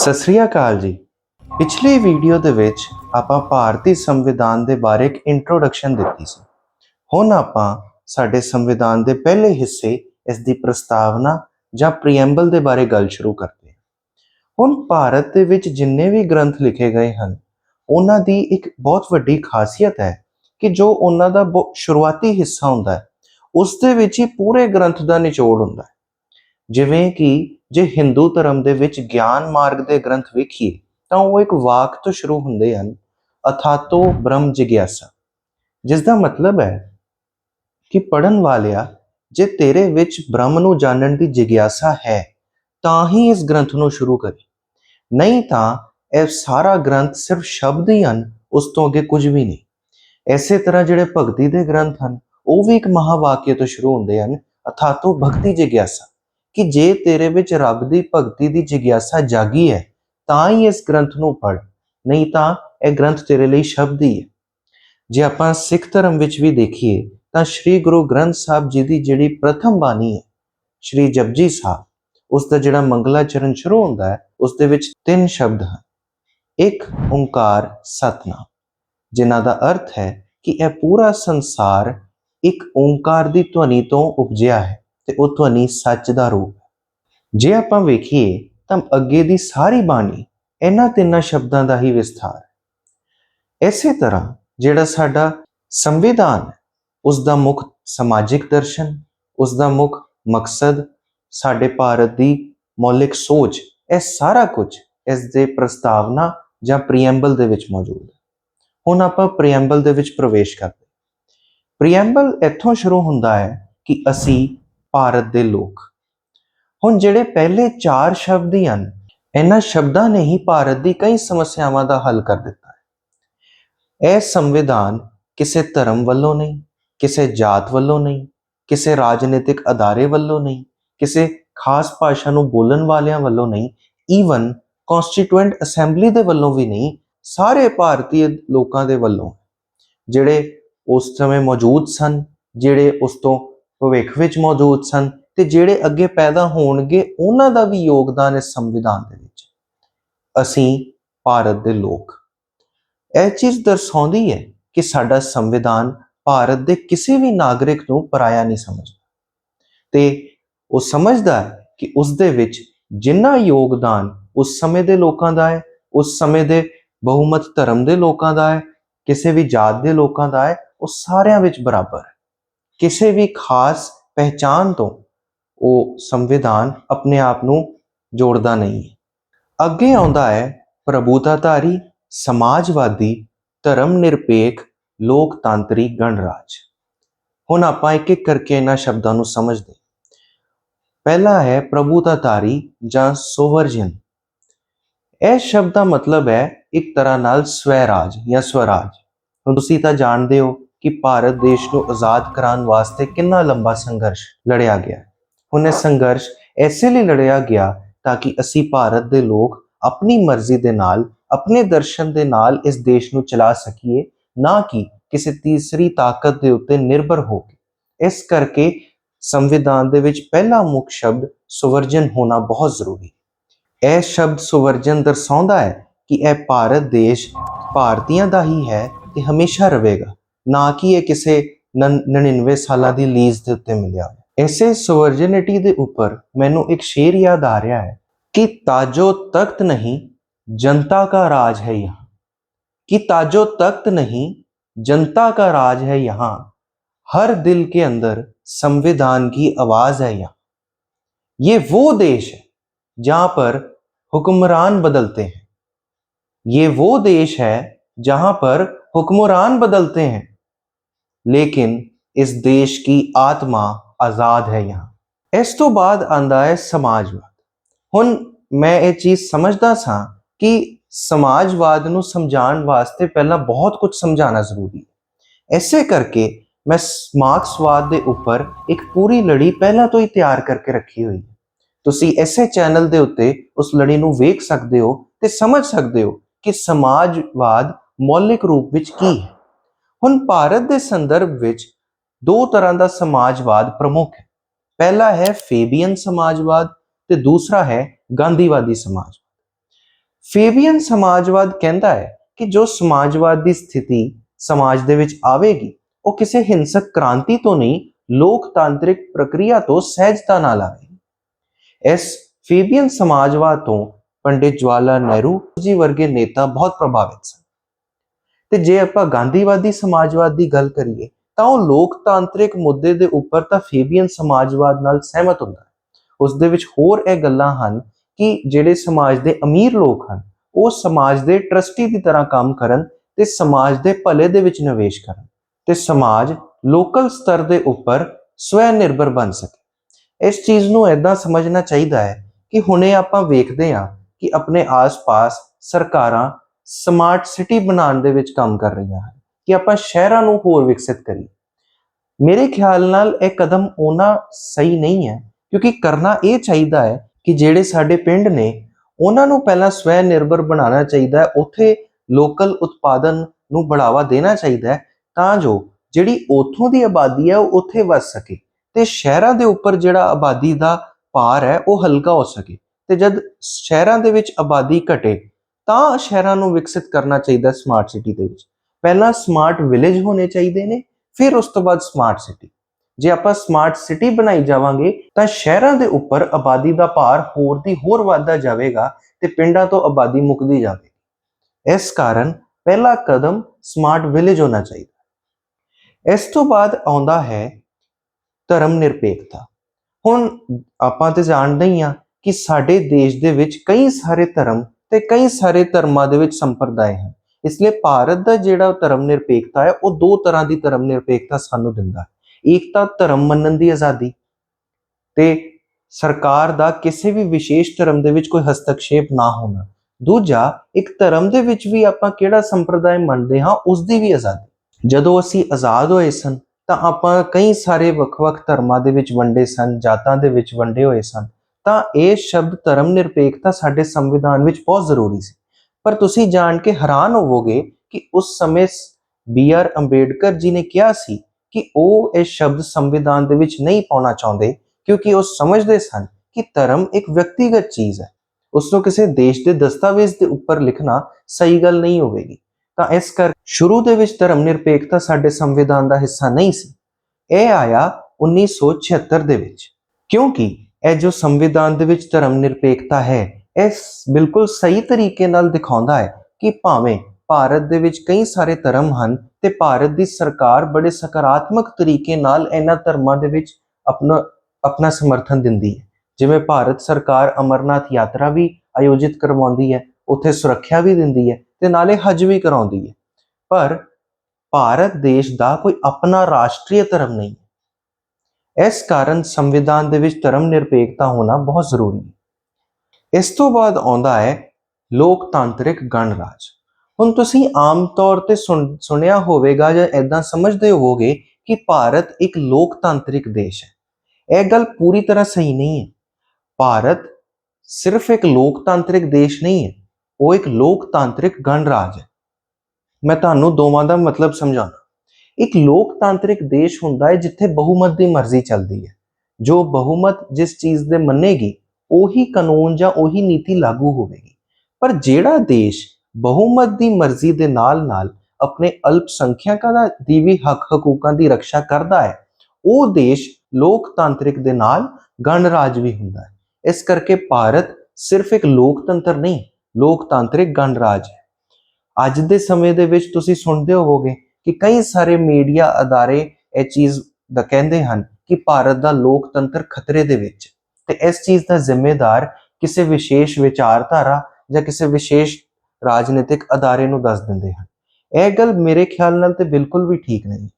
ਸਤਿ ਸ੍ਰੀ ਅਕਾਲ ਜੀ। ਪਿਛਲੀ ਵੀਡੀਓ ਦੇ ਵਿੱਚ ਆਪਾਂ ਭਾਰਤੀ ਸੰਵਿਧਾਨ ਦੇ ਬਾਰੇ ਇੱਕ ਇੰਟਰੋਡਕਸ਼ਨ ਦਿੱਤੀ ਸੀ। ਹੁਣ ਆਪਾਂ ਸਾਡੇ ਸੰਵਿਧਾਨ ਦੇ ਪਹਿਲੇ ਹਿੱਸੇ ਇਸ ਦੀ ਪ੍ਰਸਤਾਵਨਾ ਜਾਂ ਪ੍ਰੀਐਮਬਲ ਦੇ ਬਾਰੇ ਗੱਲ ਸ਼ੁਰੂ ਕਰਦੇ ਹਾਂ। ਹੁਣ ਭਾਰਤ ਦੇ ਵਿੱਚ ਜਿੰਨੇ ਵੀ ਗ੍ਰੰਥ ਲਿਖੇ ਗਏ ਹਨ, ਉਹਨਾਂ ਦੀ ਇੱਕ ਬਹੁਤ ਵੱਡੀ ਖਾਸੀਅਤ ਹੈ ਕਿ ਜੋ ਉਹਨਾਂ ਦਾ ਬਹੁ- ਸ਼ੁਰੂਆਤੀ ਹਿੱਸਾ ਹੁੰਦਾ ਹੈ, ਉਸ ਦੇ ਵਿੱਚ ਹੀ ਪੂਰੇ ਗ੍ਰੰਥ ਦਾ ਨਿਚੋੜ ਹੁੰਦਾ ਹੈ। ਜਿਵੇਂ ਕਿ ਜੇ ਹਿੰਦੂ ਧਰਮ ਦੇ ਵਿੱਚ ਗਿਆਨ ਮਾਰਗ ਦੇ ਗ੍ਰੰਥ ਵੇਖੀਏ, ਤਾਂ ਉਹ ਇੱਕ ਵਾਕ ਤੋਂ ਸ਼ੁਰੂ ਹੁੰਦੇ ਹਨ, ਅਥਾਤੋ ਬ੍ਰਹਮ ਜਿਗਿਆਸਾ। ਜਿਸ ਦਾ ਮਤਲਬ ਹੈ ਕਿ ਪੜਨ ਵਾਲਿਆ, ਜੇ ਤੇਰੇ ਵਿੱਚ ਬ੍ਰਹਮ ਨੂੰ ਜਾਣਨ ਦੀ ਜਿਗਿਆਸਾ ਹੈ, ਤਾਂ ਹੀ ਇਸ ਗ੍ਰੰਥ ਨੂੰ ਸ਼ੁਰੂ ਕਰੇ। ਨਹੀਂ ਤਾਂ ਇਹ ਸਾਰਾ ਗ੍ਰੰਥ ਸਿਰਫ ਸ਼ਬਦ ਹੀ ਹਨ, ਉਸ ਤੋਂ ਅੱਗੇ ਕੁਝ ਵੀ ਨਹੀਂ। ਐਸੇ ਤਰ੍ਹਾਂ ਜਿਹੜੇ ਭਗਤੀ ਦੇ ਗ੍ਰੰਥ ਹਨ, ਉਹ ਵੀ ਇੱਕ ਮਹਾਵਾਕਿਆ ਤੋਂ ਸ਼ੁਰੂ ਹੁੰਦੇ ਹਨ, ਅਥਾਤੋ ਭਗਤੀ ਜਿਗਿਆਸਾ। ਕਿ ਜੇ ਤੇਰੇ ਵਿੱਚ ਰੱਬ ਦੀ ਭਗਤੀ ਦੀ ਜਿਗਿਆਸਾ ਜਾਗੀ ਹੈ, ਤਾਂ ਹੀ ਇਸ ਗ੍ਰੰਥ ਨੂੰ ਪੜ ਨਹੀਂ ਤਾਂ ਇਹ ਗ੍ਰੰਥ ਤੇਰੇ ਲਈ ਸ਼ਬਦ ਹੀ ਹੈ। ਜੇ ਆਪਾਂ ਸਿੱਖ ਧਰਮ ਵਿੱਚ ਵੀ ਦੇਖੀਏ, ਤਾਂ ਸ੍ਰੀ ਗੁਰੂ ਗ੍ਰੰਥ ਸਾਹਿਬ ਜੀ ਦੀ ਜਿਹੜੀ ਪ੍ਰਥਮ ਬਾਣੀ ਹੈ, ਸ੍ਰੀ ਜਪਜੀ ਸਾਹਿਬ, ਉਸ ਦਾ ਜਿਹੜਾ ਮੰਗਲਾ ਚਰਨ ਸ਼ੁਰੂ ਹੁੰਦਾ ਹੈ, ਉਸ ਦੇ ਵਿੱਚ ਤਿੰਨ ਸ਼ਬਦ ਹਨ। ਇੱਕ, ਓੰਕਾਰ, ਸਤਨਾਮ, ਜਿਨ੍ਹਾਂ ਦਾ ਅਰਥ ਹੈ ਕਿ ਇਹ ਪੂਰਾ ਸੰਸਾਰ ਇੱਕ ਓੰਕਾਰ ਦੀ ਧੁਨੀ ਤੋਂ ਉਪਜਿਆ ਹੈ। ਤੇ ਉਹ ਧੁਨੀ ਸੱਚ ਦਾ ਰੂਪ ਹੈ। ਜੇ ਆਪਾਂ ਵੇਖੀਏ ਤਾਂ ਅੱਗੇ ਦੀ ਸਾਰੀ ਬਾਣੀ ਇਹਨਾਂ ਤਿੰਨਾਂ ਸ਼ਬਦਾਂ ਦਾ ਹੀ ਵਿਸਥਾਰ ਹੈ। ਇਸੇ ਤਰ੍ਹਾਂ ਜਿਹੜਾ ਸਾਡਾ ਸੰਵਿਧਾਨ ਹੈ ਉਸ ਦਾ ਮੁੱਖ ਸਮਾਜਿਕ ਦਰਸ਼ਨ ਉਸ ਦਾ ਮੁੱਖ ਮਕਸਦ, ਸਾਡੇ ਭਾਰਤ ਦੀ ਮੌਲਿਕ ਸੋਚ, ਇਹ ਸਾਰਾ ਕੁਝ ਇਸ ਦੇ ਪ੍ਰਸਤਾਵਨਾ ਜਾਂ ਪ੍ਰੀਐਮਬਲ ਦੇ ਵਿੱਚ ਮੌਜੂਦ ਹੈ। ਹੁਣ ਆਪਾਂ ਪ੍ਰੀਐਮਬਲ ਦੇ ਵਿੱਚ ਪ੍ਰਵੇਸ਼ ਕਰਦੇ ਪ੍ਰੀਐਂਬਲ ਇੱਥੋਂ ਸ਼ੁਰੂ ਹੁੰਦਾ ਹੈ ਕਿ ਅਸੀਂ ਭਾਰਤ ਦੇ ਲੋਕ। ਹੁਣ ਜਿਹੜੇ ਪਹਿਲੇ ਚਾਰ ਸ਼ਬਦ ਹੀ ਹਨ, ਇਹਨਾਂ ਸ਼ਬਦਾਂ ਨੇ ਹੀ ਭਾਰਤ ਦੀ ਕਈ ਸਮੱਸਿਆਵਾਂ ਦਾ ਹੱਲ ਕਰ ਦਿੱਤਾ ਹੈ। ਇਹ ਸੰਵਿਧਾਨ ਕਿਸੇ ਧਰਮ ਵੱਲੋਂ ਨਹੀਂ, ਕਿਸੇ ਜਾਤ ਵੱਲੋਂ ਨਹੀਂ, ਕਿਸੇ ਰਾਜਨੀਤਿਕ ਅਦਾਰੇ ਵੱਲੋਂ ਨਹੀਂ, ਕਿਸੇ ਖਾਸ ਭਾਸ਼ਾ ਨੂੰ ਬੋਲਣ ਵਾਲਿਆਂ ਵੱਲੋਂ ਨਹੀਂ ਈਵਨ ਕਨਸਟੀਟੂਐਂਟ ਅਸੈਂਬਲੀ ਦੇ ਵੱਲੋਂ ਵੀ ਨਹੀਂ, ਸਾਰੇ ਭਾਰਤੀ ਲੋਕਾਂ ਦੇ ਵੱਲੋਂ। ਜਿਹੜੇ ਉਸ ਸਮੇਂ ਮੌਜੂਦ ਸਨ, ਜਿਹੜੇ ਉਸ ਤੋਂ ਭਵਿੱਖ ਵਿੱਚ ਮੌਜੂਦ ਸਨ ਤੇ ਜਿਹੜੇ ਅੱਗੇ ਪੈਦਾ ਹੋਣਗੇ, ਉਹਨਾਂ ਦਾ ਵੀ ਯੋਗਦਾਨ ਇਸ ਸੰਵਿਧਾਨ ਦੇ ਵਿੱਚ। ਅਸੀਂ ਭਾਰਤ ਦੇ ਲੋਕ। ਇਹ ਚੀਜ਼ ਦਰਸਾਉਂਦੀ ਹੈ ਕਿ ਸਾਡਾ ਸੰਵਿਧਾਨ ਭਾਰਤ ਦੇ ਕਿਸੇ ਵੀ ਨਾਗਰਿਕ ਨੂੰ ਪਰਾਇਆ ਨਹੀਂ ਸਮਝਦਾ। ਤੇ ਉਹ ਸਮਝਦਾ ਹੈ ਕਿ ਉਸ ਦੇ ਵਿੱਚ ਜਿੰਨਾ ਯੋਗਦਾਨ ਉਸ ਸਮੇਂ ਦੇ ਲੋਕਾਂ ਦਾ ਹੈ, ਉਸ ਸਮੇਂ ਦੇ ਬਹੁਮਤ ਧਰਮ ਦੇ ਲੋਕਾਂ ਦਾ ਹੈ, ਕਿਸੇ ਵੀ ਜਾਤ ਦੇ ਲੋਕਾਂ ਦਾ ਹੈ, ਉਹ ਸਾਰਿਆਂ ਵਿੱਚ ਬਰਾਬਰ ਹੈ। ਕਿਸੇ ਵੀ ਖਾਸ ਪਹਿਚਾਨ ਤੋਂ ਉਹ ਸੰਵਿਧਾਨ ਆਪਣੇ ਆਪ ਨੂੰ ਜੋੜਦਾ ਨਹੀਂ। ਹੈ ਅੱਗੇ ਆਉਂਦਾ ਹੈ, ਪ੍ਰਭੂਤਾਧਾਰੀ, ਸਮਾਜਵਾਦੀ ਧਰਮ ਨਿਰਪੇਖ ਲੋਕਤੰਤਰੀ ਗਣਰਾਜ। ਹੁਣ ਆਪਾਂ ਇੱਕ ਇੱਕ ਕਰਕੇ ਇਹਨਾਂ ਸ਼ਬਦਾਂ ਨੂੰ ਸਮਝਦੇ ਪਹਿਲਾ ਹੈ ਪ੍ਰਭੂਤਾਧਾਰੀ ਜਾਂ ਸੋਵਰਜਨ। ਇਹ ਸ਼ਬਦ ਦਾ ਮਤਲਬ ਹੈ ਇੱਕ ਤਰ੍ਹਾਂ ਨਾਲ ਸਵੈਰਾਜ ਜਾਂ ਸਵਰਾਜ। ਹੁਣ ਤੁਸੀਂ ਤਾਂ ਜਾਣਦੇ ਹੋ ਕਿ ਭਾਰਤ ਦੇਸ਼ ਨੂੰ ਆਜ਼ਾਦ ਕਰਾਉਣ ਵਾਸਤੇ ਕਿੰਨਾ ਲੰਬਾ ਸੰਘਰਸ਼ ਲੜਿਆ ਗਿਆ। ਹੁਣ ਇਹ ਸੰਘਰਸ਼ ਐਸੇ ਲਈ ਲੜਿਆ ਗਿਆ ਤਾਂ ਕਿ ਅਸੀਂ ਭਾਰਤ ਦੇ ਲੋਕ ਆਪਣੀ ਮਰਜ਼ੀ ਦੇ ਨਾਲ, ਆਪਣੇ ਦਰਸ਼ਨ ਦੇ ਨਾਲ ਇਸ ਦੇਸ਼ ਨੂੰ ਚਲਾ ਸਕੀਏ, ਨਾ ਕਿ ਕਿਸੇ ਤੀਸਰੀ ਤਾਕਤ ਦੇ ਉੱਤੇ ਨਿਰਭਰ ਹੋ ਕੇ। ਇਸ ਕਰਕੇ ਸੰਵਿਧਾਨ ਦੇ ਵਿੱਚ ਪਹਿਲਾ ਮੁੱਖ ਸ਼ਬਦ ਸੁਵਰਜਨ ਹੋਣਾ ਬਹੁਤ ਜ਼ਰੂਰੀ ਹੈ। ਇਹ ਸ਼ਬਦ ਸੁਵਰਜਨ ਦਰਸਾਉਂਦਾ ਹੈ ਕਿ ਇਹ ਭਾਰਤ ਦੇਸ਼ ਭਾਰਤੀਆਂ ਦਾ ਹੀ ਹੈ ਤੇ ਹਮੇਸ਼ਾ ਰਹੇਗਾ। ਨਾ ਕਿ ਇਹ ਕਿਸੇ 99 ਸਾਲਾਂ ਦੀ ਲੀਜ਼ ਦੇ ਉੱਤੇ ਮਿਲਿਆ ਹੋਵੇ ਐਸੇ ਸੁਵਰਜਨਿਟੀ ਦੇ ਉੱਪਰ ਮੈਨੂੰ ਇੱਕ ਸ਼ੇਰ ਯਾਦ ਆ ਰਿਹਾ ਹੈ ਕਿ ਤਾਜੋ ਤਖਤ ਨਹੀਂ जनता का राज है यहाँ कि ताजो तख्त नहीं जनता का राज है यहाँ हर दिल के अंदर संविधान की आवाज है यहाँ ये वो देश है जहां पर हुक्मरान बदलते हैं ये वो देश है जहां पर हुक्मरान बदलते हैं ਲੇਕਿਨ ਇਸ ਦੇਸ਼ ਕੀ ਆਤਮਾ ਆਜ਼ਾਦ ਹੈ ਯਹਾਂ? ਇਸ ਤੋਂ ਬਾਅਦ ਆਂਦਾ ਹੈ ਸਮਾਜਵਾਦ। ਹੁਣ ਮੈਂ ਇਹ ਚੀਜ਼ ਸਮਝਦਾ ਸਾਂ ਕਿ ਸਮਾਜਵਾਦ ਨੂੰ ਸਮਝਾਉਣ ਵਾਸਤੇ ਪਹਿਲਾਂ ਬਹੁਤ ਕੁਝ ਸਮਝਾਉਣਾ ਜ਼ਰੂਰੀ ਹੈ। ਐਸੇ ਕਰਕੇ ਮੈਂ ਮਾਰਕਸਵਾਦ ਦੇ ਉੱਪਰ ਇੱਕ ਪੂਰੀ ਲੜੀ ਪਹਿਲਾਂ ਤੋਂ ਹੀ ਤਿਆਰ ਕਰਕੇ ਰੱਖੀ ਹੋਈ ਹੈ। ਤੁਸੀਂ ਐਸੇ ਚੈਨਲ ਦੇ ਉੱਤੇ ਉਸ ਲੜੀ ਨੂੰ ਵੇਖ ਸਕਦੇ ਹੋ ਤੇ ਸਮਝ ਸਕਦੇ ਹੋ ਕਿ ਸਮਾਜਵਾਦ ਮੌਲਿਕ ਰੂਪ ਵਿੱਚ ਕੀ ਹੈ। ਹੁਣ ਭਾਰਤ ਦੇ ਸੰਦਰਭ ਵਿੱਚ ਦੋ ਤਰ੍ਹਾਂ ਦਾ ਸਮਾਜਵਾਦ ਪ੍ਰਮੁੱਖ ਹੈ। ਪਹਿਲਾ ਹੈ ਫੇਬੀਅਨ ਸਮਾਜਵਾਦ ਤੇ ਦੂਸਰਾ ਹੈ ਗਾਂਧੀਵਾਦੀ ਸਮਾਜ ਫੇਬੀਅਨ ਸਮਾਜਵਾਦ ਕਹਿੰਦਾ ਹੈ ਕਿ ਜੋ ਸਮਾਜਵਾਦ ਦੀ ਸਥਿਤੀ ਸਮਾਜ ਦੇ ਵਿੱਚ ਆਵੇਗੀ, ਉਹ ਕਿਸੇ ਹਿੰਸਕ ਕ੍ਰਾਂਤੀ ਤੋਂ ਨਹੀਂ, ਲੋਕਤਾਂਤਰਿਕ ਪ੍ਰਕਿਰਿਆ ਤੋਂ ਸਹਿਜਤਾ ਨਾਲ ਆਵੇਗੀ। ਇਸ ਫੇਬੀਅਨ ਸਮਾਜਵਾਦ ਤੋਂ ਪੰਡਿਤ ਜਵਾਹਰ ਨਹਿਰੂ ਜੀ ਵਰਗੇ ਨੇਤਾ ਬਹੁਤ ਪ੍ਰਭਾਵਿਤ ਸਨ। ਤੇ ਜੇ ਆਪਾਂ ਗਾਂਧੀਵਾਦੀ ਸਮਾਜਵਾਦ ਦੀ ਗੱਲ ਕਰੀਏ, ਤਾਂ ਉਹ ਲੋਕਤਾਂਤਰਿਕ ਮੁੱਦੇ ਦੇ ਉੱਪਰ ਤਾਂ ਫੇਬੀਅਨ ਸਮਾਜਵਾਦ ਨਾਲ ਸਹਿਮਤ ਹੁੰਦਾ ਹੈ। ਉਸ ਦੇ ਵਿੱਚ ਹੋਰ ਇਹ ਗੱਲਾਂ ਹਨ ਕਿ ਜਿਹੜੇ ਸਮਾਜ ਦੇ ਅਮੀਰ ਲੋਕ ਹਨ, ਉਹ ਸਮਾਜ ਦੇ ਟਰਸਟੀ ਦੀ ਤਰ੍ਹਾਂ ਕੰਮ ਕਰਨ ਤੇ ਸਮਾਜ ਦੇ ਭਲੇ ਦੇ ਵਿੱਚ ਨਿਵੇਸ਼ ਕਰਨ ਤੇ ਸਮਾਜ ਲੋਕਲ ਸਤਰ ਦੇ ਉੱਪਰ ਸਵੈ ਨਿਰਭਰ ਬਣ ਸਕੇ। ਇਸ ਚੀਜ਼ ਨੂੰ ਐਦਾਂ ਸਮਝਣਾ ਚਾਹੀਦਾ ਹੈ ਕਿ ਹੁਣੇ ਆਪਾਂ ਵੇਖਦੇ ਹਾਂ ਕਿ ਆਪਣੇ ਆਸ-ਪਾਸ ਸਰਕਾਰਾਂ ਸਮਾਰਟ ਸਿਟੀ ਬਣਾਉਣ ਦੇ ਵਿੱਚ ਕੰਮ ਕਰ ਰਹੀਆਂ ਹਨ, ਕਿ ਆਪਾਂ ਸ਼ਹਿਰਾਂ ਨੂੰ ਹੋਰ ਵਿਕਸਿਤ ਕਰੀਏ। ਮੇਰੇ ਖਿਆਲ ਨਾਲ ਇਹ ਕਦਮ ਉਹਨਾਂ ਸਹੀ ਨਹੀਂ ਹੈ, ਕਿਉਂਕਿ ਕਰਨਾ ਇਹ ਚਾਹੀਦਾ ਹੈ ਕਿ ਜਿਹੜੇ ਸਾਡੇ ਪਿੰਡ ਨੇ, ਉਹਨਾਂ ਨੂੰ ਪਹਿਲਾਂ ਸਵੈ ਨਿਰਭਰ ਬਣਾਉਣਾ ਚਾਹੀਦਾ ਹੈ, ਉੱਥੇ ਲੋਕਲ ਉਤਪਾਦਨ ਨੂੰ ਬੜਾਵਾ ਦੇਣਾ ਚਾਹੀਦਾ ਹੈ, ਤਾਂ ਜੋ ਜਿਹੜੀ ਉੱਥੋਂ ਦੀ ਆਬਾਦੀ ਹੈ, ਉਹ ਉੱਥੇ ਵਸ ਸਕੇ ਤੇ ਸ਼ਹਿਰਾਂ ਦੇ ਉੱਪਰ ਜਿਹੜਾ ਆਬਾਦੀ ਦਾ ਭਾਰ ਹੈ, ਉਹ ਹਲਕਾ ਹੋ ਸਕੇ ਤੇ ਜਦ ਸ਼ਹਿਰਾਂ ਦੇ ਵਿੱਚ ਆਬਾਦੀ ਘਟੇ ਤਾਂ ਸ਼ਹਿਰਾਂ ਨੂੰ ਵਿਕਸਿਤ ਕਰਨਾ ਚਾਹੀਦਾ ਸਮਾਰਟ ਸਿਟੀ ਦੇ ਵਿੱਚ। ਪਹਿਲਾਂ ਸਮਾਰਟ ਵਿਲੇਜ ਹੋਣੇ ਚਾਹੀਦੇ ਨੇ, ਫਿਰ ਉਸ ਤੋਂ ਬਾਅਦ ਸਮਾਰਟ ਸਿਟੀ ਜੇ ਆਪਾਂ ਸਮਾਰਟ ਸਿਟੀ ਬਣਾਈ ਜਾਵਾਂਗੇ, ਤਾਂ ਸ਼ਹਿਰਾਂ ਦੇ ਉੱਪਰ ਆਬਾਦੀ ਦਾ ਭਾਰ ਹੋਰ ਦੀ ਹੋਰ ਵੱਧਦਾ ਜਾਵੇਗਾ ਤੇ ਪਿੰਡਾਂ ਤੋਂ ਆਬਾਦੀ ਮੁੱਕਦੀ ਜਾਵੇਗੀ। ਇਸ ਕਾਰਨ ਪਹਿਲਾ ਕਦਮ ਸਮਾਰਟ ਵਿਲੇਜ ਹੋਣਾ ਚਾਹੀਦਾ। ਇਸ ਤੋਂ ਬਾਅਦ ਆਉਂਦਾ ਹੈ ਧਰਮ ਨਿਰਪੇਖਤਾ। ਹੁਣ ਆਪਾਂ ਤੇ ਜਾਣਦੇ ਹੀ ਆ ਕਿ ਸਾਡੇ ਦੇਸ਼ ਦੇ ਵਿੱਚ ਕਈ ਸਾਰੇ ਧਰਮ ਤੇ ਕਈ ਸਾਰੇ ਧਰਮਾਂ ਦੇ ਵਿੱਚ ਸੰਪਰਦਾਇ ਹਨ। ਇਸ ਲਈ ਭਾਰਤ ਦਾ ਜਿਹੜਾ ਧਰਮ ਨਿਰਪੇਖਤਾ ਹੈ, ਉਹ ਦੋ ਤਰ੍ਹਾਂ ਦੀ ਧਰਮ ਨਿਰਪੇਖਤਾ ਸਾਨੂੰ ਦਿੰਦਾ ਹੈ। ਇੱਕ ਤਾਂ ਧਰਮ ਮੰਨਣ ਦੀ ਆਜ਼ਾਦੀ ਤੇ ਸਰਕਾਰ ਦਾ ਕਿਸੇ ਵੀ ਵਿਸ਼ੇਸ਼ ਧਰਮ ਦੇ ਵਿੱਚ ਕੋਈ ਹਸਤਕਸ਼ੇਪ ਨਾ ਹੋਣਾ। ਦੂਜਾ, ਇੱਕ ਧਰਮ ਦੇ ਵਿੱਚ ਵੀ ਆਪਾਂ ਕਿਹੜਾ ਸੰਪਰਦਾਇ ਮੰਨਦੇ ਹਾਂ ਉਸ ਦੀ ਵੀ ਆਜ਼ਾਦੀ। ਜਦੋਂ ਅਸੀਂ ਆਜ਼ਾਦ ਹੋਏ ਸਨ, ਤਾਂ ਆਪਾਂ ਕਈ ਸਾਰੇ ਵੱਖ-ਵੱਖ ਧਰਮਾਂ ਦੇ ਵਿੱਚ ਵੰਡੇ ਸਨ, ਜਾਤਾਂ ਦੇ ਵਿੱਚ ਵੰਡੇ ਹੋਏ ਸਨ। ਤਾਂ ਇਹ ਸ਼ਬਦ ਧਰਮ ਨਿਰਪੇਖਤਾ ਸਾਡੇ ਸੰਵਿਧਾਨ ਵਿੱਚ ਬਹੁਤ ਜ਼ਰੂਰੀ ਸੀ। ਪਰ ਤੁਸੀਂ ਜਾਣ ਕੇ ਹੈਰਾਨ ਹੋਵੋਗੇ ਕਿ ਉਸ ਸਮੇਂ ਬੀ ਆਰ ਅੰਬੇਡਕਰ ਜੀ ਨੇ ਕਿਹਾ ਸੀ ਕਿ ਉਹ ਇਹ ਸ਼ਬਦ ਸੰਵਿਧਾਨ ਦੇ ਵਿੱਚ ਨਹੀਂ ਪਾਉਣਾ ਚਾਹੁੰਦੇ ਕਿਉਂਕਿ ਉਹ ਸਮਝਦੇ ਸਨ ਕਿ ਧਰਮ ਇੱਕ ਵਿਅਕਤੀਗਤ ਚੀਜ਼ ਹੈ। ਉਸ ਨੂੰ ਕਿਸੇ ਦੇਸ਼ ਦੇ ਦਸਤਾਵੇਜ਼ ਦੇ ਉੱਪਰ ਲਿਖਣਾ ਸਹੀ ਗੱਲ ਨਹੀਂ ਹੋਵੇਗੀ। ਤਾਂ ਇਸ ਕਰ ਸ਼ੁਰੂ ਦੇ ਵਿੱਚ ਧਰਮ ਨਿਰਪੇਖਤਾ ਸਾਡੇ ਸੰਵਿਧਾਨ ਦਾ ਹਿੱਸਾ ਨਹੀਂ ਸੀ। ਇਹ ਆਇਆ 1976 ਦੇ ਵਿੱਚ। ਕਿਉਂਕਿ ਇਹ ਜੋ ਸੰਵਿਧਾਨ ਦੇ ਵਿੱਚ ਧਰਮ ਨਿਰਪੇਖਤਾ ਹੈ ਇਸ ਬਿਲਕੁਲ ਸਹੀ ਤਰੀਕੇ ਨਾਲ ਦਿਖਾਉਂਦਾ ਹੈ ਕਿ ਭਾਵੇਂ ਭਾਰਤ ਦੇ ਵਿੱਚ ਕਈ ਸਾਰੇ ਧਰਮ ਹਨ ਤੇ ਭਾਰਤ ਦੀ ਸਰਕਾਰ ਬੜੇ ਸਕਾਰਾਤਮਕ ਤਰੀਕੇ ਨਾਲ ਇਹਨਾਂ ਧਰਮਾਂ ਦੇ ਵਿੱਚ ਆਪਣਾ ਆਪਣਾ ਸਮਰਥਨ ਦਿੰਦੀ ਹੈ। ਜਿਵੇਂ ਭਾਰਤ ਸਰਕਾਰ ਅਮਰਨਾਥ ਯਾਤਰਾ ਵੀ ਆਯੋਜਿਤ ਕਰਵਾਉਂਦੀ ਹੈ, ਉੱਥੇ ਸੁਰੱਖਿਆ ਵੀ ਦਿੰਦੀ ਹੈ ਤੇ ਨਾਲੇ ਹਜ ਵੀ ਕਰਾਉਂਦੀ ਹੈ। ਪਰ ਭਾਰਤ ਦੇਸ਼ ਦਾ ਕੋਈ ਆਪਣਾ ਰਾਸ਼ਟਰੀ ਧਰਮ ਨਹੀਂ। ਇਸ ਕਾਰਨ ਸੰਵਿਧਾਨ ਦੇ ਵਿੱਚ ਧਰਮ ਨਿਰਪੇਖਤਾ ਹੋਣਾ ਬਹੁਤ ਜ਼ਰੂਰੀ ਹੈ। ਇਸ ਤੋਂ ਬਾਅਦ ਆਉਂਦਾ ਹੈ ਲੋਕਤਾਂਤਰਿਕ ਗਣਰਾਜ। ਹੁਣ ਤੁਸੀਂ ਆਮ ਤੌਰ ਤੇ ਸੁਣ- ਸੁਣਿਆ ਹੋਵੇਗਾ ਜਾਂ ਐਦਾਂ ਸਮਝਦੇ ਹੋਵੋਗੇ ਕਿ ਭਾਰਤ ਇੱਕ ਲੋਕਤਾਂਤਰਿਕ ਦੇਸ਼ ਹੈ। ਇਹ ਗੱਲ ਪੂਰੀ ਤਰ੍ਹਾਂ ਸਹੀ ਨਹੀਂ ਹੈ। ਭਾਰਤ ਸਿਰਫ ਇੱਕ ਲੋਕਤਾਂਤਰਿਕ ਦੇਸ਼ ਨਹੀਂ ਹੈ, ਉਹ ਇੱਕ ਲੋਕਤਾਂਤਰਿਕ ਗਣਰਾਜ ਹੈ। ਮੈਂ ਤੁਹਾਨੂੰ ਦੋਵਾਂ ਦਾ ਮਤਲਬ ਸਮਝਾਉਣਾ ਇੱਕ ਲੋਕਤਾਂਤਰਿਕ ਦੇਸ਼ ਹੁੰਦਾ ਹੈ ਜਿੱਥੇ ਬਹੁਮਤ ਦੀ ਮਰਜ਼ੀ ਚੱਲਦੀ ਹੈ। ਜੋ ਬਹੁਮਤ ਜਿਸ ਚੀਜ਼ ਦੇ ਮੰਨੇਗੀ, ਉਹੀ ਕਾਨੂੰਨ ਜਾਂ ਉਹੀ ਨੀਤੀ ਲਾਗੂ ਹੋਵੇਗੀ। ਪਰ ਜਿਹੜਾ ਦੇਸ਼ ਬਹੁਮਤ ਦੀ ਮਰਜ਼ੀ ਦੇ ਨਾਲ-ਨਾਲ ਆਪਣੇ ਅਲਪ ਦਾ ਦੀ ਵੀ ਹੱਕ ਹਕੂਕਾਂ ਦੀ ਰੱਖਿਆ ਕਰਦਾ ਹੈ, ਉਹ ਦੇਸ਼ ਲੋਕਤਾਂਤਰਿਕ ਦੇ ਨਾਲ ਗਣਰਾਜ ਵੀ ਹੁੰਦਾ ਹੈ। ਇਸ ਕਰਕੇ ਭਾਰਤ ਸਿਰਫ ਇੱਕ ਲੋਕਤੰਤਰ ਨਹੀਂ, ਲੋਕਤਾਂਤਰਿਕ ਗਣਰਾਜ ਹੈ। ਅੱਜ ਦੇ ਸਮੇਂ ਦੇ ਵਿੱਚ ਤੁਸੀਂ ਸੁਣਦੇ ਹੋਵੋਗੇ ਕਿ ਕਈ ਸਾਰੇ ਮੀਡੀਆ ਅਦਾਰੇ ਇਹ ਚੀਜ਼ ਦਾ ਕਹਿੰਦੇ ਹਨ ਕਿ ਭਾਰਤ ਦਾ ਲੋਕਤੰਤਰ ਖਤਰੇ ਦੇ ਵਿੱਚ ਤੇ ਇਸ ਚੀਜ਼ ਦਾ ਜ਼ਿੰਮੇਦਾਰ ਕਿਸੇ ਵਿਸ਼ੇਸ਼ ਵਿਚਾਰਧਾਰਾ ਜਾਂ ਕਿਸੇ ਵਿਸ਼ੇਸ਼ ਰਾਜਨੀਤਿਕ ਅਦਾਰੇ ਨੂੰ ਦੱਸ ਦਿੰਦੇ ਹਨ। ਇਹ ਗੱਲ ਮੇਰੇ ਖਿਆਲ ਨਾਲ ਤੇ ਬਿਲਕੁਲ ਵੀ ਠੀਕ ਨਹੀਂ।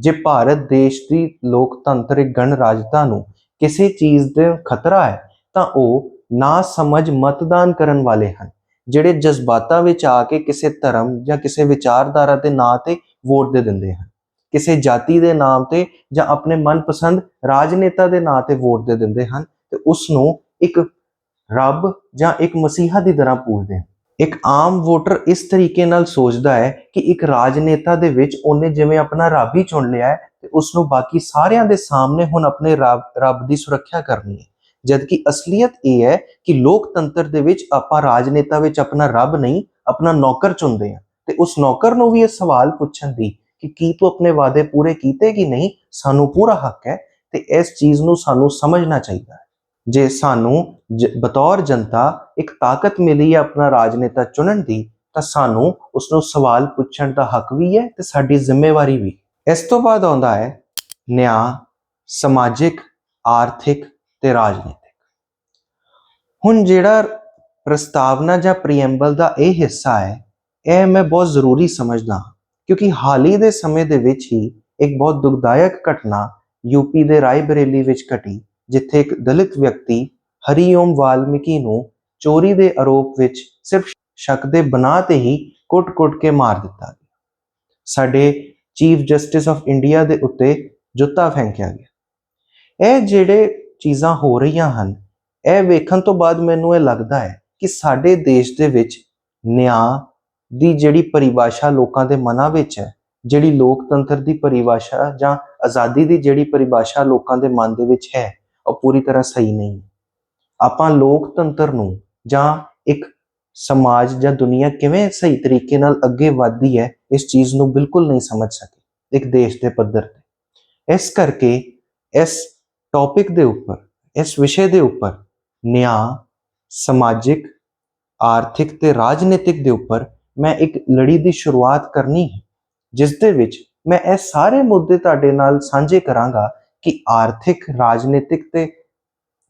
ਜੇ ਭਾਰਤ ਦੇਸ਼ ਦੀ ਲੋਕਤੰਤਰਿਕ ਗਣਰਾਜਤਾ ਨੂੰ ਕਿਸੇ ਚੀਜ਼ ਦੇ ਖਤਰਾ ਹੈ, ਤਾਂ ਉਹ ਨਾ ਸਮਝ ਮਤਦਾਨ ਕਰਨ ਵਾਲੇ ਹਨ, ਜਿਹੜੇ ਜਜ਼ਬਾਤਾਂ ਵਿੱਚ ਆ ਕੇ ਕਿਸੇ ਧਰਮ ਜਾਂ ਕਿਸੇ ਵਿਚਾਰਧਾਰਾ ਦੇ ਨਾਂ ਤੇ ਵੋਟ ਦੇ ਦਿੰਦੇ ਹਨ। ਕਿਸੇ ਜਾਤੀ ਦੇ ਨਾਮ ਤੇ ਜਾਂ ਆਪਣੇ ਮਨਪਸੰਦ ਰਾਜਨੇਤਾ ਦੇ ਨਾਂ ਤੇ ਵੋਟ ਦੇ ਦਿੰਦੇ ਹਨ ਤੇ ਉਸ ਨੂੰ ਇੱਕ ਰੱਬ ਜਾਂ ਇੱਕ ਮਸੀਹਾ ਦੀ ਤਰ੍ਹਾਂ ਪੂਜਦੇ ਹਨ। ਇੱਕ ਆਮ ਵੋਟਰ ਇਸ ਤਰੀਕੇ ਨਾਲ ਸੋਚਦਾ ਹੈ ਕਿ ਇੱਕ ਰਾਜਨੇਤਾ ਦੇ ਵਿੱਚ ਉਹਨੇ ਜਿਵੇਂ ਆਪਣਾ ਰੱਬ ਹੀ ਚੁਣ ਲਿਆ ਹੈ ਤੇ ਉਸ ਨੂੰ ਬਾਕੀ ਸਾਰਿਆਂ ਦੇ ਸਾਹਮਣੇ ਹੁਣ ਆਪਣੇ ਰੱਬ ਰੱਬ ਦੀ ਸੁਰੱਖਿਆ ਕਰਨੀ ਹੈ। ਜਦਕਿ ਅਸਲੀਅਤ ਇਹ ਹੈ ਕਿ ਲੋਕਤੰਤਰ ਦੇ ਵਿੱਚ ਆਪਾਂ ਰਾਜਨੇਤਾ ਵਿੱਚ ਆਪਣਾ ਰੱਬ ਨਹੀਂ, ਆਪਣਾ ਨੌਕਰ ਚੁਣਦੇ ਹਾਂ। ਤੇ ਉਸ ਨੌਕਰ ਨੂੰ ਵੀ ਇਹ ਸਵਾਲ ਪੁੱਛਣ ਦੀ ਕਿ ਕੀ ਤੂੰ ਆਪਣੇ ਵਾਅਦੇ ਪੂਰੇ ਕੀਤੇ ਕਿ ਨਹੀਂ? ਸਾਨੂੰ ਪੂਰਾ ਹੱਕ ਹੈ ਤੇ ਇਸ ਚੀਜ਼ ਨੂੰ ਸਾਨੂੰ ਸਮਝਣਾ ਚਾਹੀਦਾ ਹੈ। ਜੇ ਸਾਨੂੰ ਜ- ਬਤੌਰ ਜਨਤਾ ਇੱਕ ਤਾਕਤ ਮਿਲੀ ਹੈ ਆਪਣਾ ਰਾਜਨੇਤਾ ਚੁਣਨ ਦੀ, ਤਾਂ ਸਾਨੂੰ ਉਸ ਨੂੰ ਸਵਾਲ ਪੁੱਛਣ ਦਾ ਹੱਕ ਵੀ ਹੈ ਤੇ ਸਾਡੀ ਜ਼ਿੰਮੇਵਾਰੀ ਵੀ ਇਸ ਤੋਂ ਬਾਅਦ ਆਉਂਦਾ ਹੈ ਨਿਆਂ, ਸਮਾਜਿਕ, ਆਰਥਿਕ ਤੇ ਰਾਜਨੀਤਿਕ। ਹੁਣ ਜਿਹੜਾ ਪ੍ਰਸਤਾਵਨਾ ਜਾਂ ਪ੍ਰੀਐਂਬਲ ਦਾ ਇਹ ਹਿੱਸਾ ਹੈ ਇਹ ਮੈਂ ਬਹੁਤ ਜ਼ਰੂਰੀ ਸਮਝਦਾ ਹਾਂ, ਕਿਉਂਕਿ ਹਾਲ ਹੀ ਦੇ ਸਮੇਂ ਦੇ ਵਿੱਚ ਹੀ ਇੱਕ ਬਹੁਤ ਦੁਖਦਾਇਕ ਘਟਨਾ ਯੂਪੀ ਦੇ ਰਾਏਬਰੇਲੀ ਵਿੱਚ ਘਟੀ, ਜਿੱਥੇ ਇੱਕ ਦਲਿਤ ਵਿਅਕਤੀ ਹਰੀਓਮ ਵਾਲਮੀਕੀ ਨੂੰ ਚੋਰੀ ਦੇ ਆਰੋਪ ਵਿੱਚ ਸਿਰਫ ਸ਼ੱਕ ਦੇ ਬਣਾ ਤੇ ਹੀ ਕੁੱਟ-ਕੁੱਟ ਕੇ ਮਾਰ ਦਿੱਤਾ ਗਿਆ। ਸਾਡੇ ਚੀਫ ਜਸਟਿਸ ਆਫ ਇੰਡੀਆ ਦੇ ਉੱਤੇ ਜੁੱਤਾ ਫੈਂਕਿਆ ਗਿਆ। ਇਹ ਜਿਹੜੇ ਚੀਜ਼ਾਂ ਹੋ ਰਹੀਆਂ ਹਨ, ਇਹ ਵੇਖਣ ਤੋਂ ਬਾਅਦ ਮੈਨੂੰ ਇਹ ਲੱਗਦਾ ਹੈ ਕਿ ਸਾਡੇ ਦੇਸ਼ ਦੇ ਵਿੱਚ ਨਿਆਂ ਦੀ ਜਿਹੜੀ ਪਰਿਭਾਸ਼ਾ ਲੋਕਾਂ ਦੇ ਮਨਾਂ ਵਿੱਚ ਹੈ, ਜਿਹੜੀ ਲੋਕਤੰਤਰ ਦੀ ਪਰਿਭਾਸ਼ਾ ਜਾਂ ਆਜ਼ਾਦੀ ਦੀ ਜਿਹੜੀ ਪਰਿਭਾਸ਼ਾ ਲੋਕਾਂ ਦੇ ਮਨ ਦੇ ਵਿੱਚ ਹੈ, ਉਹ ਪੂਰੀ ਤਰ੍ਹਾਂ ਸਹੀ ਨਹੀਂ ਹੈ। ਆਪਾਂ ਲੋਕਤੰਤਰ ਨੂੰ ਜਾਂ ਇੱਕ ਸਮਾਜ ਜਾਂ ਦੁਨੀਆ ਕਿਵੇਂ ਸਹੀ ਤਰੀਕੇ ਨਾਲ ਅੱਗੇ ਵਧਦੀ ਹੈ, ਇਸ ਚੀਜ਼ ਨੂੰ ਬਿਲਕੁਲ ਨਹੀਂ ਸਮਝ ਸਕੇ ਇੱਕ ਦੇਸ਼ ਦੇ ਪੱਧਰ ਤੇ। ਇਸ ਕਰਕੇ ਇਸ ਟੌਪਿਕ ਦੇ ਉੱਪਰ, ਇਸ ਵਿਸ਼ੇ ਦੇ ਉੱਪਰ, ਨਿਆਂ, ਸਮਾਜਿਕ, ਆਰਥਿਕ ਤੇ ਰਾਜਨੀਤਿਕ ਦੇ ਉੱਪਰ ਮੈਂ ਇੱਕ ਲੜੀ ਦੀ ਸ਼ੁਰੂਆਤ ਕਰਨੀ ਹੈ, ਜਿਸ ਦੇ ਵਿੱਚ ਮੈਂ ਇਹ ਸਾਰੇ ਮੁੱਦੇ ਤੁਹਾਡੇ ਨਾਲ ਸਾਂਝੇ ਕਰਾਂਗਾ ਕਿ ਆਰਥਿਕ, ਰਾਜਨੀਤਿਕ ਤੇ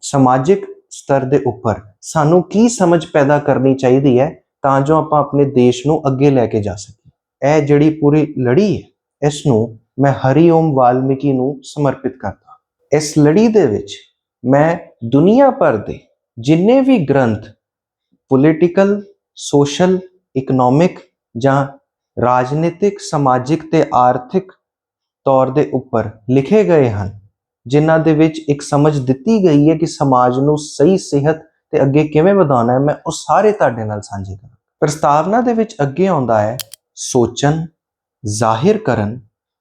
ਸਮਾਜਿਕ ਸਤਰ ਦੇ ਉੱਪਰ ਸਾਨੂੰ ਕੀ ਸਮਝ ਪੈਦਾ ਕਰਨੀ ਚਾਹੀਦੀ ਹੈ ਤਾਂ ਜੋ ਆਪਾਂ ਆਪਣੇ ਦੇਸ਼ ਨੂੰ ਅੱਗੇ ਲੈ ਕੇ ਜਾ ਸਕੀਏ। ਇਹ ਜਿਹੜੀ ਪੂਰੀ ਲੜੀ ਹੈ, ਇਸ ਨੂੰ ਮੈਂ ਹਰੀ ਓਮ ਵਾਲਮੀਕੀ ਨੂੰ ਸਮਰਪਿਤ ਕਰਦਾ ਇਸ ਲੜੀ ਦੇ ਵਿੱਚ ਮੈਂ ਦੁਨੀਆ ਭਰ ਦੇ ਜਿੰਨੇ ਵੀ ਗ੍ਰੰਥ ਪੋਲੀਟੀਕਲ ਸੋਸ਼ਲ ਇਕਨੋਮਿਕ ਜਾਂ ਰਾਜਨੀਤਿਕ, ਸਮਾਜਿਕ ਤੇ ਆਰਥਿਕ ਤੌਰ ਦੇ ਉੱਪਰ ਲਿਖੇ ਗਏ ਹਨ, ਜਿਨ੍ਹਾਂ ਦੇ ਵਿੱਚ ਇੱਕ ਸਮਝ ਦਿੱਤੀ ਗਈ ਹੈ ਕਿ ਸਮਾਜ ਨੂੰ ਸਹੀ ਸਿਹਤ ਤੇ ਅੱਗੇ ਕਿਵੇਂ ਵਧਾਉਣਾ ਹੈ। ਮੈਂ ਉਹ ਸਾਰੇ ਤੁਹਾਡੇ ਨਾਲ ਸਾਂਝੇ ਕਰਾਂ ਪ੍ਰਸਤਾਵਨਾ ਦੇ ਵਿੱਚ ਅੱਗੇ ਆਉਂਦਾ ਹੈ, ਸੋਚਣ, ਜ਼ਾਹਿਰ ਕਰਨ,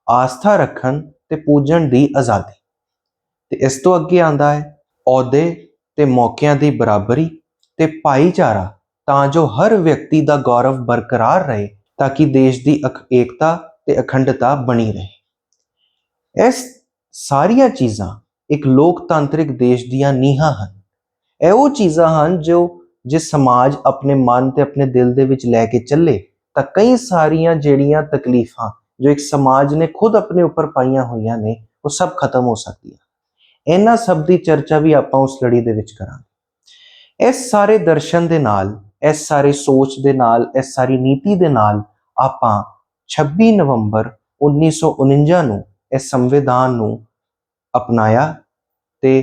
ਆਸਥਾ ਰੱਖਣ ਤੇ ਪੂਜਣ ਦੀ ਆਜ਼ਾਦੀ। ਤੇ ਇਸ ਤੋਂ ਅੱਗੇ ਆਉਂਦਾ ਹੈ, ਅਹੁਦੇ ਤੇ ਮੌਕਿਆਂ ਦੀ ਬਰਾਬਰੀ ਤੇ ਭਾਈਚਾਰਾ ਤਾਂ ਜੋ ਹਰ ਵਿਅਕਤੀ ਦਾ ਗੌਰਵ ਬਰਕਰਾਰ ਰਹੇ, ਤਾਂ ਕਿ ਦੇਸ਼ ਦੀ ਅਖ- ਏਕਤਾ ਤੇ ਅਖੰਡਤਾ ਬਣੀ ਰਹੇ। ਇਸ ਸਾਰੀਆਂ ਚੀਜ਼ਾਂ ਇੱਕ ਲੋਕਤਾਂਤਰਿਕ ਦੇਸ਼ ਦੀਆਂ ਨੀਹਾਂ ਹਨ। ਇਹ ਉਹ ਚੀਜ਼ਾਂ ਹਨ ਜੋ ਜੇ ਸਮਾਜ ਆਪਣੇ ਮਨ ਤੇ ਆਪਣੇ ਦਿਲ ਦੇ ਵਿੱਚ ਲੈ ਕੇ ਚੱਲੇ, ਤਾਂ ਕਈ ਸਾਰੀਆਂ ਜਿਹੜੀਆਂ ਤਕਲੀਫਾਂ ਜੋ ਇੱਕ ਸਮਾਜ ਨੇ ਖੁਦ ਆਪਣੇ ਉੱਪਰ ਪਾਈਆਂ ਹੋਈਆਂ ਨੇ, ਉਹ ਸਭ ਖਤਮ ਹੋ ਸਕਦੀਆਂ। ਇਹਨਾਂ ਸਭ ਦੀ ਚਰਚਾ ਵੀ ਆਪਾਂ ਉਸ ਲੜੀ ਦੇ ਵਿੱਚ ਕਰਾਂਗੇ। ਇਸ ਸਾਰੇ ਦਰਸ਼ਨ ਦੇ ਨਾਲ ਇਸ ਸਾਰੇ ਸੋਚ ਦੇ ਨਾਲ, ਇਸ ਸਾਰੀ ਨੀਤੀ ਦੇ ਨਾਲ ਆਪਾਂ 26 ਨਵੰਬਰ 1949 ਨੂੰ ਇਸ ਸੰਵਿਧਾਨ ਨੂੰ ਅਪਣਾਇਆ ਤੇ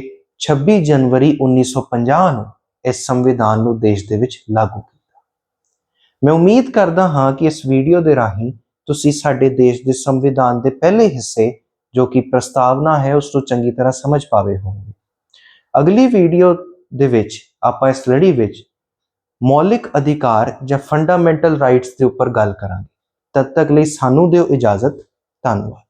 26 ਜਨਵਰੀ 1950 ਨੂੰ ਇਸ ਸੰਵਿਧਾਨ ਨੂੰ ਦੇਸ਼ ਦੇ ਵਿੱਚ ਲਾਗੂ ਕੀਤਾ। ਮੈਂ ਉਮੀਦ ਕਰਦਾ ਹਾਂ ਕਿ ਇਸ ਵੀਡੀਓ ਦੇ ਰਾਹੀਂ ਤੁਸੀਂ ਸਾਡੇ ਦੇਸ਼ ਦੇ ਸੰਵਿਧਾਨ ਦੇ ਪਹਿਲੇ ਹਿੱਸੇ, ਜੋ ਕਿ ਪ੍ਰਸਤਾਵਨਾ ਹੈ, ਉਸ ਨੂੰ ਚੰਗੀ ਤਰ੍ਹਾਂ ਸਮਝ ਪਾਵੇ ਹੋਵੋਗੇ ਅਗਲੀ ਵੀਡੀਓ ਦੇ ਵਿੱਚ, ਆਪਾਂ ਇਸ ਲੜੀ ਵਿੱਚ ਮੌਲਿਕ ਅਧਿਕਾਰ ਜਾਂ ਫੰਡਾਮੈਂਟਲ ਰਾਈਟਸ ਦੇ ਉੱਪਰ ਗੱਲ ਕਰਾਂਗੇ। ਤਦ ਤੱਕ ਲਈ ਸਾਨੂੰ ਦਿਓ ਇਜਾਜ਼ਤ। ਧੰਨਵਾਦ।